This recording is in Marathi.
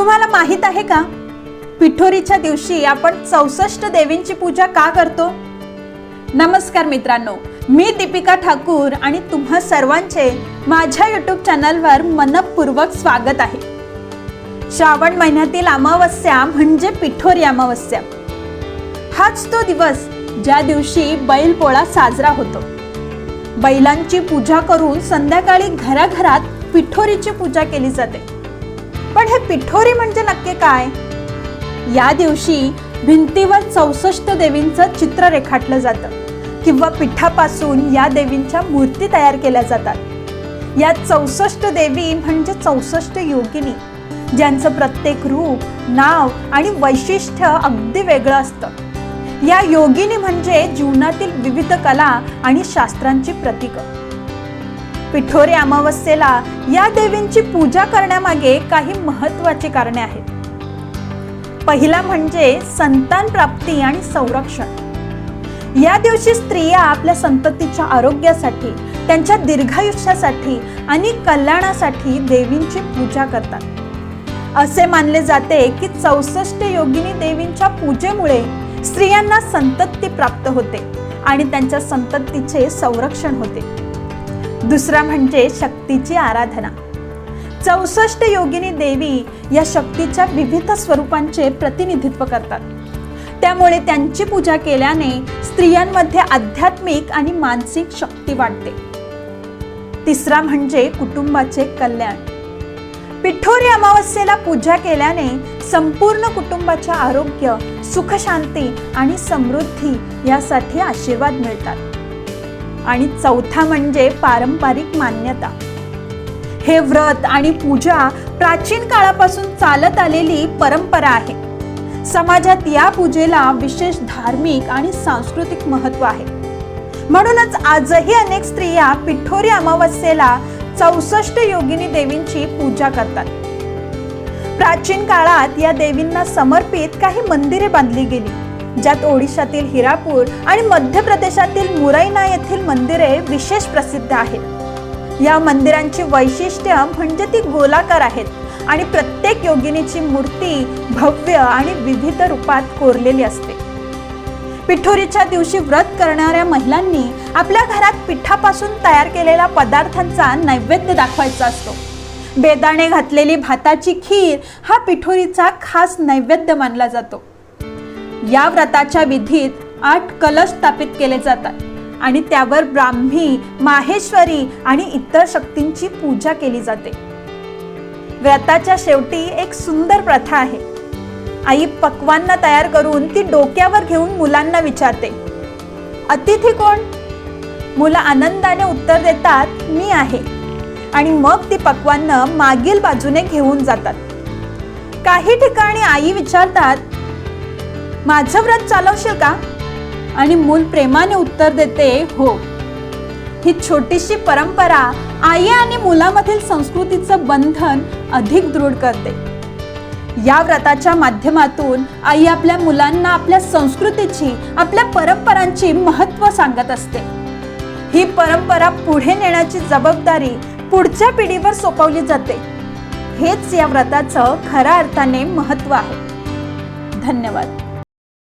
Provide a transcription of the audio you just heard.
तुम्हाला माहीत आहे का? पिठोरीच्या दिवशी आपण चौसष्ट देवींची पूजा का करतो? नमस्कार मित्रांनो मी दीपिका ठाकूर आणि तुम्हा सर्वांचे माझ्या युट्यूब चॅनलवर मनपूर्वक स्वागत आहे. श्रावण महिन्यातील अमावस्या म्हणजे पिठोरी अमावस्या. हाच तो दिवस ज्या दिवशी बैलपोळा साजरा होतो. बैलांची पूजा करून संध्याकाळी घराघरात पिठोरीची पूजा केली जाते. पण हे पिठोरी म्हणजे नक्की काय? या दिवशी भिंतीवर चौसष्ट देवींचं चित्र रेखाटलं जातं किंवा पिठापासून या देवींच्या मूर्ती तयार केल्या जातात. या चौसष्ट देवी म्हणजे चौसष्ट योगिनी ज्यांचं प्रत्येक रूप नाव आणि वैशिष्ट्य अगदी वेगळं असतं. या योगिनी म्हणजे जीवनातील विविध कला आणि शास्त्रांची प्रतीकं. पिठोरी अमावस्येला या देवींची पूजा करण्यामागे काही महत्वाची कारणे आहेत. पहिला म्हणजे संतान प्राप्ती आणि संरक्षण. या दिवशी स्त्रिया आपल्या संततीच्या आरोग्यासाठी त्यांच्या दीर्घायुष्यासाठी आणि कल्याणासाठी देवींची पूजा करतात. असे मानले जाते की चौसष्ट योगिनी देवींच्या पूजेमुळे स्त्रियांना संतती प्राप्त होते आणि त्यांच्या संततीचे संरक्षण होते. दुसरा म्हणजे शक्तीची आराधना. चौसष्ट योगिनी देवी या शक्तीच्या विविध स्वरूपांचे प्रतिनिधित्व करतात. त्यामुळे त्यांची पूजा केल्याने स्त्रियांमध्ये आध्यात्मिक आणि मानसिक शक्ती वाढते. तिसरा म्हणजे कुटुंबाचे कल्याण. पिठोरी अमावस्येला पूजा केल्याने संपूर्ण कुटुंबाचे आरोग्य सुखशांती आणि समृद्धी यासाठी आशीर्वाद मिळतात. आणि चौथा म्हणजे पारंपरिक मान्यता. हे व्रत आणि पूजा प्राचीन काळापासून चालत आलेली परंपरा आहे. समाजात या पूजेला विशेष धार्मिक आणि सांस्कृतिक महत्त्व आहे. म्हणूनच आजही अनेक स्त्रिया पिठोरी अमावस्येला चौसष्ट योगिनी देवींची पूजा करतात. प्राचीन काळात या देवींना समर्पित काही मंदिरे बांधली गेली. ज्यात ओडिशातील हिरापूर आणि मध्य प्रदेशातील मुरैना येथील मंदिरे विशेष प्रसिद्ध आहेत. या मंदिरांची वैशिष्ट्य म्हणजे ती गोलाकार आहेत आणि प्रत्येक योगिनीची मूर्ती भव्य आणि विविध रूपात कोरलेली असते. पिठोरीच्या दिवशी व्रत करणाऱ्या महिलांनी आपल्या घरात पिठापासून तयार केलेल्या पदार्थांचा नैवेद्य दाखवायचा असतो. बेदाणे घातलेली भाताची खीर हा पिठोरीचा खास नैवेद्य मानला जातो. या व्रताच्या विधीत आठ कलश स्थापित केले जातात. आणि त्यावर ब्राह्मी माहेश्वरी आणि इतर शक्तींची पूजा केली जाते. व्रताच्या शेवटी एक सुंदर प्रथा आहे. आई पक्वांना तयार करून ती डोक्यावर घेऊन मुलांना विचारते अतिथी कोण? मुलं आनंदाने उत्तर देतात मी आहे. आणि मग ती पक्वांना मागील बाजूने घेऊन जातात. काही ठिकाणी आई विचारतात माझं व्रत चालवशील का? आणि मूल प्रेमाने उत्तर देते हो. ही छोटीशी परंपरा आई आणि मुलामधील संस्कृतीचं बंधन अधिक दृढ करते. या व्रताच्या माध्यमातून आई आपल्या मुलांना आपल्या संस्कृतीची आपल्या परंपरांची महत्त्व सांगत असते. ही परंपरा पुढे नेण्याची जबाबदारी पुढच्या पिढीवर सोपवली जाते. हेच या व्रताचं खऱ्या अर्थाने महत्त्व आहे. धन्यवाद.